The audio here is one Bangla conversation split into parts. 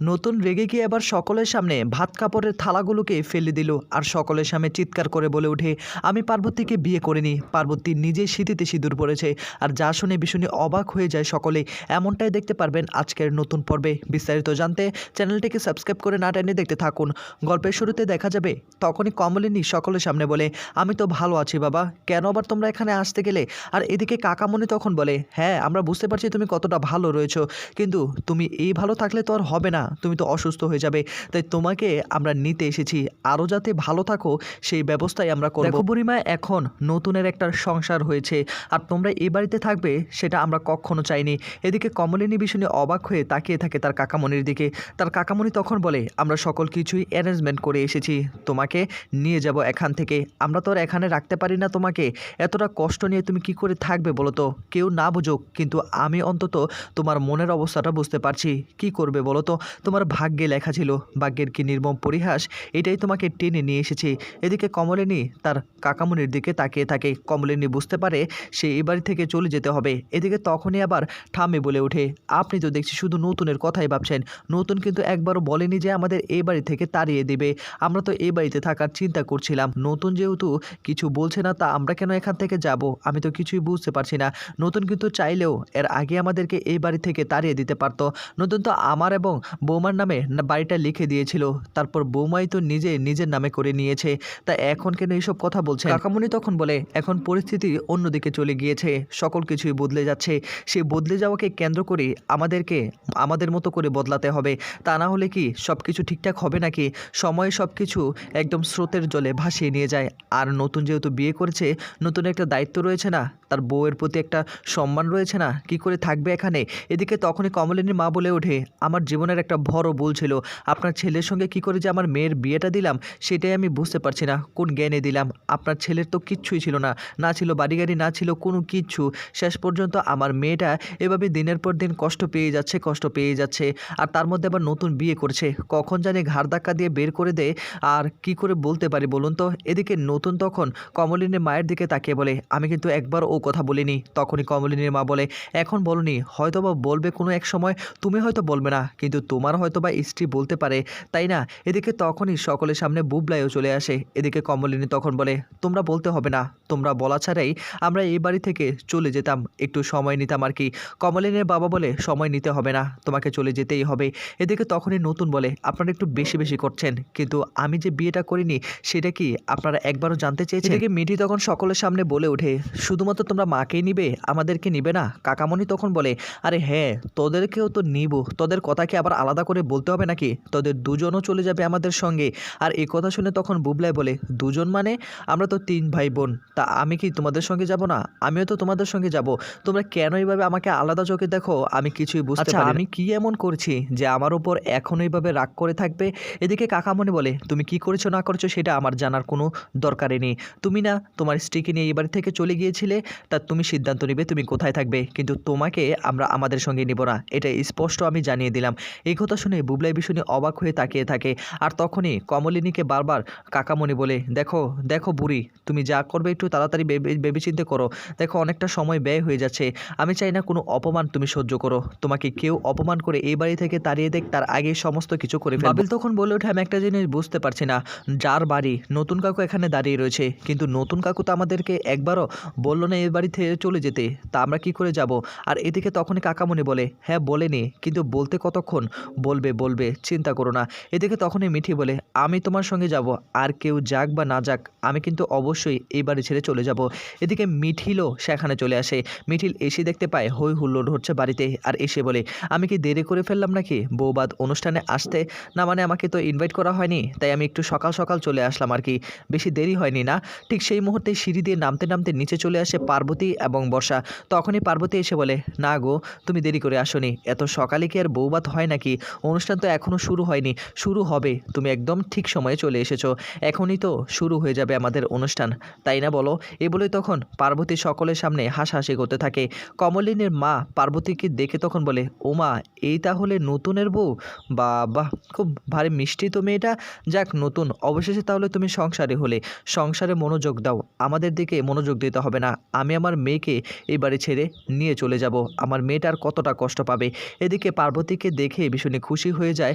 নতুন রেগে গিয়ে এবার সকলের সামনে ভাত কাপড়ের থালাগুলোকে ফেলে দিল আর সকলের সামনে চিৎকার করে বলে ওঠে, আমি পার্বতীকে বিয়ে করিনি। পার্বতী নিজেই শীতিতে সিঁদুর পড়েছে আর যা শুনে ভীষণই অবাক হয়ে যায় সকলে। এমনটাই দেখতে পারবেন আজকের নতুন পর্বে। বিস্তারিত জানতে চ্যানেলটিকে সাবস্ক্রাইব করে না টেনে দেখতে থাকুন। গল্পের শুরুতে দেখা যাবে তখনই কমলিনী সকলের সামনে বলে, আমি তো ভালো আছি বাবা। কেন আবার তোমরা এখানে আসতে গেলে? আর এদিকে কাকামণি তখন বলে হ্যাঁ আমরা বুঝতে পারছি তুমি কতটা ভালো রয়েছো। কিন্তু তুমি এই ভালো থাকলে তো আর হবে না। তুমি তো অসুস্থ হয়ে যাবে। তাই তোমাকে আমরা নিতে এসেছি। আরও যাতে ভালো থাকো, সেই ব্যবস্থাই আমরা করব। বুড়িমা, এখন নতুনের একটা সংসার হয়েছে। আর তোমরা এ বাড়িতে থাকবে, সেটা আমরা কখনো চাইনি। এদিকে কমলিনী ভীষণে অবাক হয়ে তাকিয়ে থাকে তার কাকামণির দিকে। তার কাকামণি তখন বলে, আমরা সকল কিছুই অ্যারেঞ্জমেন্ট করে এসেছি। তোমাকে নিয়ে যাব এখান থেকে। আমরা তো আর এখানে রাখতে পারি না তোমাকে। এতটা কষ্ট নিয়ে তুমি কি করে থাকবে বলো তো? কেউ না বুঝুক, কিন্তু আমি অন্তত তোমার মনের অবস্থাটা বুঝতে পারছি। কি করবে বলো তো? তোমার ভাগ্যে লেখা ছিল, ভাগ্যের কি নির্মম পরিহাস? এটাই তোমাকে টেনে নিয়ে এসেছি। এদিকে কমলিনী তার কাকামুনির দিকে তাকিয়ে থাকে। কমলিনী বুঝতে পারে সে এ বাড়ি থেকে চলে যেতে হবে। এদিকে তখনই আবার ঠামে বলে ওঠে, আপনি তো দেখছি শুধু নতুনের কথাই ভাবছেন। নতুন কিন্তু একবারও বলেনি যে আমাদের এই বাড়ি থেকে তাড়িয়ে দেবে। আমরা তো এই বাড়িতে থাকার চিন্তা করছিলাম। নতুন যেহেতু কিছু বলছে না তা আমরা কেন এখান থেকে যাব? আমি তো কিছুই বুঝতে পারছি না। নতুন কিন্তু চাইলেও এর আগে আমাদেরকে এই বাড়ি থেকে তাড়িয়ে দিতে পারতো। নতুন তো আমার এবং বৌমার নামে বাড়িটা লিখে দিয়েছিল। তারপর বৌমাই তো নিজে নিজের নামে করে নিয়েছে। তা এখন কেন এইসব কথা বলছে কাকামণি তখন বলে, এখন পরিস্থিতি অন্যদিকে চলে গিয়েছে। সকল কিছুই বদলে যাচ্ছে। সেই বদলে যাওয়াকে কেন্দ্র করে আমাদেরকে আমাদের মতো করে বদলাতে হবে। তা না হলে কি সব কিছু ঠিকঠাক হবে নাকি? সময়ে সব কিছু একদম স্রোতের জলে ভাসিয়ে নিয়ে যায়। আর নতুন যেহেতু বিয়ে করেছে, নতুন একটা দায়িত্ব রয়েছে না? তার বউয়ের প্রতি একটা সম্মান রয়েছে না? কি করে থাকবে এখানে? এদিকে তখনই কমলিনীর মা বলে ওঠে, আমার জীবনের একটা বড় ভুল ছিল। আপনার ছেলের সঙ্গে কি করে যে আমার মেয়ের বিয়েটা দিলাম, সেটাই আমি বুঝতে পারছি না। কোন জ্ঞানে দিলাম? আপনার ছেলের তো কিচ্ছুই ছিল না। না ছিল বাড়ি গাড়ি না ছিল কোনো কিচ্ছু শেষ পর্যন্ত আমার মেয়েটা এভাবে দিনের পর দিন কষ্ট পেয়ে যাচ্ছে, কষ্ট পেয়ে যাচ্ছে। আর তার মধ্যে আবার নতুন বিয়ে করছে। কখন জানি ঘাড় ধাক্কা দিয়ে বের করে দেয়। আর কি করে বলতে পারি বলুন তো? এদিকে নতুন তখন কমলিনীর মায়ের দিকে তাকিয়ে বলে, আমি কিন্তু একবার ও কথা বলিনি। তখনই কমলিনীর মা বলে, এখন বলনি হয়তো বা বলবে কোনো এক সময়, তুমি হয়তো বলবে না, কিন্তু তোমার হয়তো বা স্ত্রী বলতে পারে, তাই না? এদিকে তখনই সকলের সামনে বুবলাইও চলে আসে। এদিকে কমলিনী তখন বলে, তোমরা বলতে হবে না, তোমরা বলা ছাড়াই আমরা এই বাড়ি থেকে চলে যেতাম, একটু সময় নিতাম আর কি। কমলিনীর বাবা বলে, সময় নিতে হবে না, তোমাকে চলে যেতেই হবে। এদিকে তখনই নতুন বলে, আপনারা একটু বেশি বেশি করছেন, কিন্তু আমি যে বিয়েটা করিনি, সেটা কি আপনারা একবারও জানতে চেয়েছেন? এদিকে মিঠি তখন সকলের সামনে বলে ওঠে, শুধুমাত্র তোমরা মাকেই নিবে আমাদেরকে নিবে না? কাকামণি তখন বলে আরে হ্যাঁ তোদেরকেও তো নিব। তোদের কথাকে আবার আলাদা করে বলতে হবে নাকি? তোদের দুজনও চলে যাবে আমাদের সঙ্গে। আর এই কথা শুনে তখন বুবলাই বলে দুজন মানে? আমরা তো তিন ভাই বোন তা আমি কি তোমাদের সঙ্গে যাব না? আমিও তো তোমাদের সঙ্গে যাব। তোমরা কেন এইভাবে আমাকে আলাদা চোখে দেখো? আমি কিছুই বুঝতে পারি আমি কি এমন করছি যে আমার উপর এখন এইভাবে রাগ করে থাকবে? এদিকে কাকামণি বলে তুমি কি করেছ না করেছ সেটা আমার জানার কোনো দরকারই নেই। তুমি না তোমার স্ত্রীকে নিয়ে এই বাড়ি থেকে চলে গিয়েছিলে? তা তুমি সিদ্ধান্ত নিবে, তুমি কোথায় থাকবে। কিন্তু তোমাকে আমরা আমাদের সঙ্গে নিব না। এটা স্পষ্ট আমি জানিয়ে দিলাম। এই কথা শুনে বুবলাই ভীষণই অবাক হয়ে তাকিয়ে থাকে। আর তখনই কমলিনীকে বারবার কাকামণি বলে, দেখো দেখো বুড়ি, তুমি যা করবে একটু তাড়াতাড়ি ভেবে, ভেবেচিন্তে করো। দেখো, অনেকটা সময় ব্যয় হয়ে যাচ্ছে। আমি চাই না কোনো অপমান তুমি সহ্য করো। তোমাকে কেউ অপমান করে এই বাড়ি থেকে তাড়িয়ে দেখ তার আগে সমস্ত কিছু করে বাবিল তখন বলে ওঠে, আমি একটা জিনিস বুঝতে পারছি না। যার বাড়ি নতুন কাকু এখানে দাঁড়িয়ে রয়েছে। কিন্তু নতুন কাকু তো আমাদেরকে একবারও বলল না এই বাড়ি থেকে চলে যেতে, তা আমরা কি করে যাব? আর এদিকে তখনই কাকামণি বলে হ্যাঁ বলেনি, কিন্তু বলতে কতক্ষণ? বলবে বলবে, চিন্তা করো না। এদিকে তখনই মিঠি বলে, আমি তোমার সঙ্গে যাব, আর কেউ যাক বা না যাক, আমি কিন্তু অবশ্যই এই বাড়ি ছেড়ে চলে যাব। এদিকে মিঠিলও সেখানে চলে আসে। মিঠিল এসে দেখতে পায়, হই হুল্লোড় হচ্ছে বাড়িতে। আর এসে বলে, আমি কি দেরি করে ফেললাম নাকি? বৌবাদ অনুষ্ঠানে আসতে? না মানে আমাকে তো ইনভাইট করা হয়নি, তাই আমি একটু সকাল সকাল চলে আসলাম আর কি। বেশি দেরি হয়নি না? ঠিক সেই মুহূর্তে সিঁড়ি দিয়ে নামতে নামতে নিচে চলে আসে পার্বতী এবং বর্ষা। তখনই পার্বতী এসে বলে, না গো, তুমি দেরি করে আসোনি। এত সকালে কি আর বৌবাত হয় নাকি? অনুষ্ঠান তো এখনও শুরু হয়নি। শুরু হবে। তুমি একদম ঠিক সময়ে চলে এসেছ। এখনই তো শুরু হয়ে যাবে আমাদের অনুষ্ঠান। তাই না বলো? এ বলেই তখন পার্বতী সকলের সামনে হাসাহাসি করতে থাকে। কমলিনীর মা পার্বতীকে দেখে তখন বলে ওমা এই তাহলে নতুনের বউ? বা বাহ খুব ভারী মিষ্টি তো মেয়েটা। যাক, নতুন। অবশেষে তাহলে তুমি সংসারে হলে। সংসারে মনোযোগ দাও। আমাদের দিকে মনোযোগ দিতে হবে না। আমি আমার মেয়েকে এই বাড়ি ছেড়ে নিয়ে চলে যাব। আমার মেয়েটার কতটা কষ্ট পাবে? এদিকে পার্বতীকে দেখে ভীষণই খুশি হয়ে যায়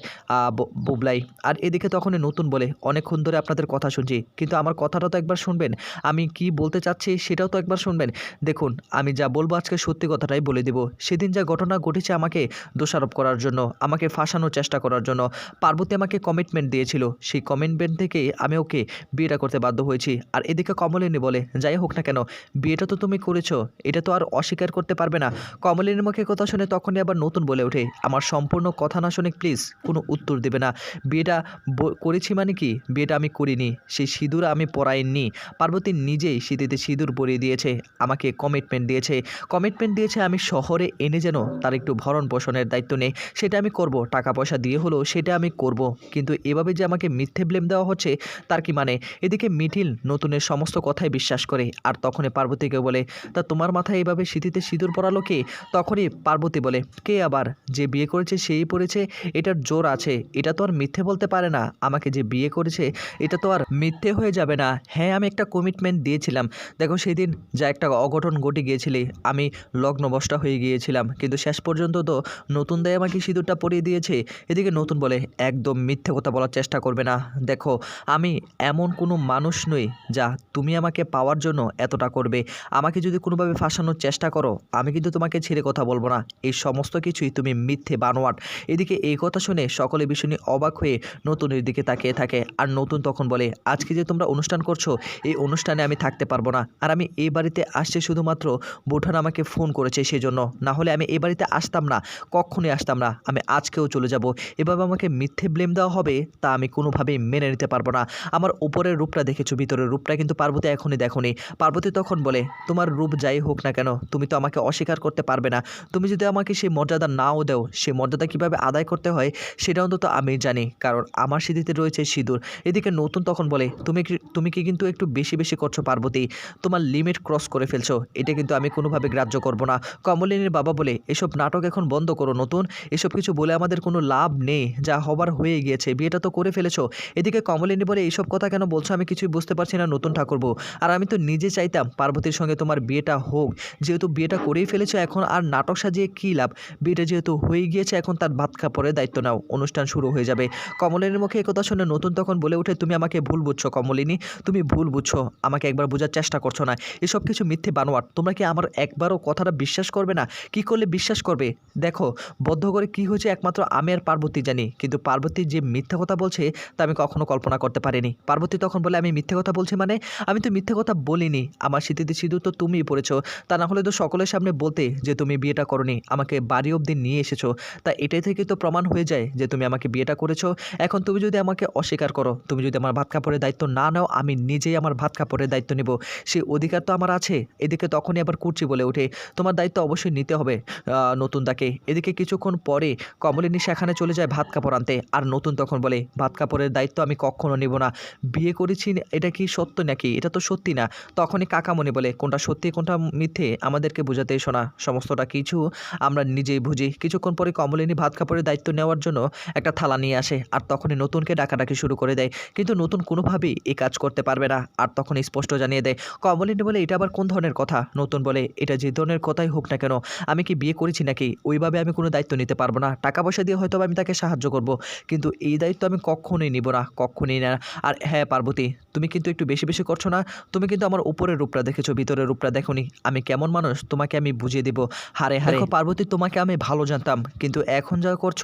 বুবলাই। আর এদিকে তখন নতুন বলে, অনেকক্ষণ ধরে আপনাদের কথা শুনছি, কিন্তু আমার কথাটা তো একবার শুনবেন। আমি কি বলতে চাচ্ছি সেটাও তো একবার শুনবেন। দেখুন, আমি যা বলব আজকে সত্যি কথাটাই বলে দেব। সেদিন যা ঘটনা ঘটেছে আমাকে দোষারোপ করার জন্য, আমাকে ফাঁসানোর চেষ্টা করার জন্য, পার্বতী আমাকে কমিটমেন্ট দিয়েছিল। সেই কমিটমেন্ট থেকে আমি ওকে বিয়েটা করতে বাধ্য হয়েছি। আর এদিকে কমলিনী বলে, যাই হোক না কেন, বিয়েটা তো তুমি করেছ, এটা তো আর অস্বীকার করতে পারবে না। কমলিনীর মুখে কথা শুনে তখনই আবার নতুন বলে ওঠে, আমার সম্পূর্ণ কথা না শুনে প্লিজ কোনো উত্তর দেবে না। বিয়েটা করেছি মানে কি? বিয়েটা আমি করিনি, সেই সিঁদুর আমি পরাইনি। পার্বতী নিজেই শীতিতে সিঁদুর পরিয়ে দিয়েছে, আমাকে কমিটমেন্ট দিয়েছে। কমিটমেন্ট দিয়েছে আমি শহরে এনে যেন তার একটু ভরণ পোষণের দায়িত্ব নেই। সেটা আমি করব, টাকা পয়সা দিয়ে হলো সেটা আমি করব। কিন্তু এভাবে যে আমাকে মিথ্যে ব্লেম দেওয়া হচ্ছে, তার কি মানে? এদিকে মিঠিল নতুনের সমস্ত কথাই বিশ্বাস করে, আর তখনই পার্বতীকে বলে, তা তোমার মাথায় এভাবে শীতিতে সিঁদুর পরালো কে? তখনই পার্বতী বলে, কে আবার? যে বিয়ে করেছে সেই পড়েছে, এটার জোর আছে। এটা তো আর মিথ্যে বলতে পারে না। আমাকে যে বিয়ে করেছে, এটা তো আর মিথ্যে হয়ে যাবে না। হ্যাঁ আমি একটা কমিটমেন্ট দিয়েছিলাম। দেখো, সেদিন যা একটা অঘটন ঘটে গিয়েছিলে, আমি লগ্নবশটা হয়ে গিয়েছিলাম। কিন্তু শেষ পর্যন্ত তো নতুন দায় আমাকে সিঁদুরটা পরিয়ে দিয়েছে। এদিকে নতুন বলে, একদম মিথ্যে কথা বলার চেষ্টা করবে না। দেখো, আমি এমন কোনো মানুষ নই যা তুমি আমাকে পাওয়ার জন্য এতটা করবে। আমাকে যদি কোনোভাবে ফাঁসানোর চেষ্টা করো, আমি কিন্তু তোমাকে ছেড়ে কথা বলব না। এই সমস্ত কিছুই তুমি মিথ্যে বানোয়াট। এদিকে এই কথা শুনে সকলে ভীষণই অবাক হয়ে নতুনের দিকে তাকিয়ে থাকে। আর নতুন তখন বলে, আজকে যে তোমরা অনুষ্ঠান করছ, এই অনুষ্ঠানে আমি থাকতে পারব না। আর আমি এই বাড়িতে আসছে শুধুমাত্র বুঠান আমাকে ফোন করেছে সেই জন্য না হলে আমি এই বাড়িতে আসতাম না, কখনোই আসতাম না। আমি আজকেও চলে যাব। এভাবে আমাকে মিথ্যে ব্লেম দেওয়া হবে, তা আমি কোনোভাবেই মেনে নিতে পারব না। আমার উপরের রূপটা দেখেছ, ভিতরের রূপটা কিন্তু পার্বতী এখনই দেখোনি। পার্বতী তখন বলে তোমার রূপ যাই হোক না কেন, তুমি তো আমাকে অস্বীকার করতে পারবে না। তুমি যদি আমাকে সেই মর্যাদা নাও দেও, সেই মর্যাদা কীভাবে আদায় করতে হয়, সেটা অন্তত আমি জানি, কারণ আমার স্মৃতিতে রয়েছে সিঁদুর। এদিকে নতুন তখন বলে, তুমি তুমি কি কিন্তু একটু বেশি বেশি করছ পার্বতী? তোমার লিমিট ক্রস করে ফেলছো, এটা কিন্তু আমি কোনোভাবে গ্রাহ্য করব না। কমলিনীর বাবা বলে, এসব নাটক এখন বন্ধ করো নতুন, এসব কিছু বলে আমাদের কোনো লাভ নেই, যা হবার হয়ে গিয়েছে, বিয়েটা তো করে ফেলেছো। এদিকে কমলিনী বলে এইসব কথা কেন বলছো? আমি কিছুই বুঝতে পারছি না নতুন ঠাকুরবো। আর আমি তো নিজে চাইতাম পার্বতীর সঙ্গে তোমার বিয়েটা হোক। যেহেতু বিয়েটা করেই ফেলেছো, এখন আর নাটক সাজিয়ে কী লাভ? বিয়েটা যেহেতু হয়ে গিয়েছে, এখন তার ভাত কাপড়ের দায়িত্ব নাও। অনুষ্ঠান শুরু হয়ে যাবে। কমলিনীর মুখে একথা শুনে নতুন তখন বলে ওঠে, তুমি আমাকে ভুল বুঝছ কমলিনী। তুমি ভুল বুঝছ। আমাকে একবার বোঝার চেষ্টা করছ না। এসব কিছু মিথ্যে বানোয়াট। তোমরা কি আমার একবারও কথাটা বিশ্বাস করবে না? কি করলে বিশ্বাস করবে? দেখো, বদ্ধ করে কি হয়েছে একমাত্র আমি আর পার্বতী জানি। কিন্তু পার্বতী যে মিথ্যা কথা বলছে, তা আমি কখনো কল্পনা করতে পারিনি। পার্বতী তখন বলে, আমি মিথ্যে কথা বলছি মানে? আমি তো মিথ্যে কথা বলিনি। আমার স্মৃতিতে সিঁদুর তো তুমিই পড়েছো। তা না হলে তো সকলের সামনে বলতে যে তুমি বিয়েটা করনি, আমাকে বাড়ি অবধি নিয়ে এসেছ। তা এটাই থেকে তো প্রমাণ হয়ে যায় যে তুমি আমাকে বিয়েটা করেছ। এখন তুমি যদি আমাকে অস্বীকার করো, তুমি যদি আমার ভাত কাপড়ের দায়িত্ব না নাও, আমি নিজেই আমার ভাত কাপড়ের দায়িত্ব নেব। সেই অধিকার তো আমার আছে, এদিকে তখনই আবার কুর্চি বলে ওঠে। তোমার দায়িত্ব অবশ্যই নিতে হবে নতুন তাকে। এদিকে কিছুক্ষণ পরে কমলিনী সেখানে চলে যায় ভাত কাপড় আনতে, আর নতুন তখন বলে, ভাত কাপড়ের দায়িত্ব আমি কখনো নেব না। বিয়ে করেছি, এটা কি সত্য নাকি? এটা তো সত্যি না। তখনই কাকামণি বলে, কোনটা সত্যি, কোনটা মিথ্যে, আমাদেরকে বোঝাতে এসো না সমস্তটা কিছু আমরা নিজেই বুঝি। কিছুক্ষণ পরে কমলিনী ভাত কাপড়ের দায়িত্ব নেওয়ার জন্য একটা থালা নিয়ে আসে আর তখনই নতুনকে ডাকাডাকি শুরু করে দেয়। কিন্তু নতুন কোনোভাবেই এই কাজ করতে পারবে না আর তখন স্পষ্ট জানিয়ে দেয়, কমলিনী বলে এটা আবার কোন ধরনের কথা? নতুন বলে, এটা যে ধরনের কথাই হোক না কেন, আমি কি বিয়ে করেছি নাকি? ওইভাবে আমি কোনো দায়িত্ব নিতে পারব না। টাকা পয়সা দিয়ে হয়তো আমি তাকে সাহায্য করব, কিন্তু এই দায়িত্ব আমি কখনোই নিব না, কখনোই না। আর হ্যাঁ পার্বতী, তুমি কিন্তু একটু বেশি বেশি করছ না? তুমি কিন্তু আমার উপরের রূপটা দেখেছ ভিতরের রূপটা দেখোনি। আমি কেমন মানুষ, তোমাকে আমি বুঝিয়ে দেব। হারে হারে। পার্বতী, তোমাকে আমি ভালো জানতাম, কিন্তু এখন যা করছ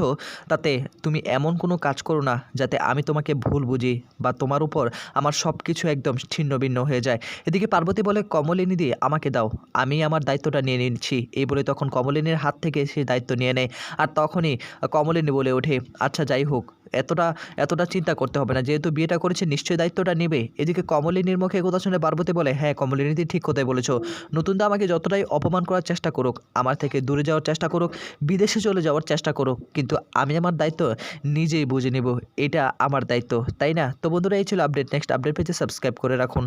তাতে তুমি এমন কোনো কাজ করো না যাতে আমি তোমাকে ভুল বুঝি বা তোমার উপর আমার সব কিছু একদম ছিন্ন ভিন্ন হয়ে যায়। এদিকে পার্বতী বলে, কমলিনী দিয়ে আমাকে দাও। আমি আমার দায়িত্বটা নিয়ে নিচ্ছি। এই বলে তখন কমলিনীর হাত থেকে সে দায়িত্ব নিয়ে নেয়। আর তখনই কমলিনী বলে ওঠে আচ্ছা যাই হোক, এতটা এতটা চিন্তা করতে হবে না। যেহেতু বিয়েটা করেছে, নিশ্চয়ই দায়িত্বটা নেবে। এদিকে কমলিনীর মুখে কথা শুনে পার্বতী বলে হ্যাঁ কমলিনী তুই ঠিক কথাই বলেছ, নতুন দা আমাকে যতটাই অপমান করার চেষ্টা করুক, আমার থেকে দূরে যাওয়ার চেষ্টা করুক, বিদেশে চলে যাওয়ার চেষ্টা করুক, কিন্তু আমি আমার দায়িত্ব নিজেই বুঝে নেব, এটা আমার দায়িত্ব, তাই না? তো বন্ধুরা, এই ছিল আপডেট, নেক্সট আপডেট পেজে সাবস্ক্রাইব করে রাখুন।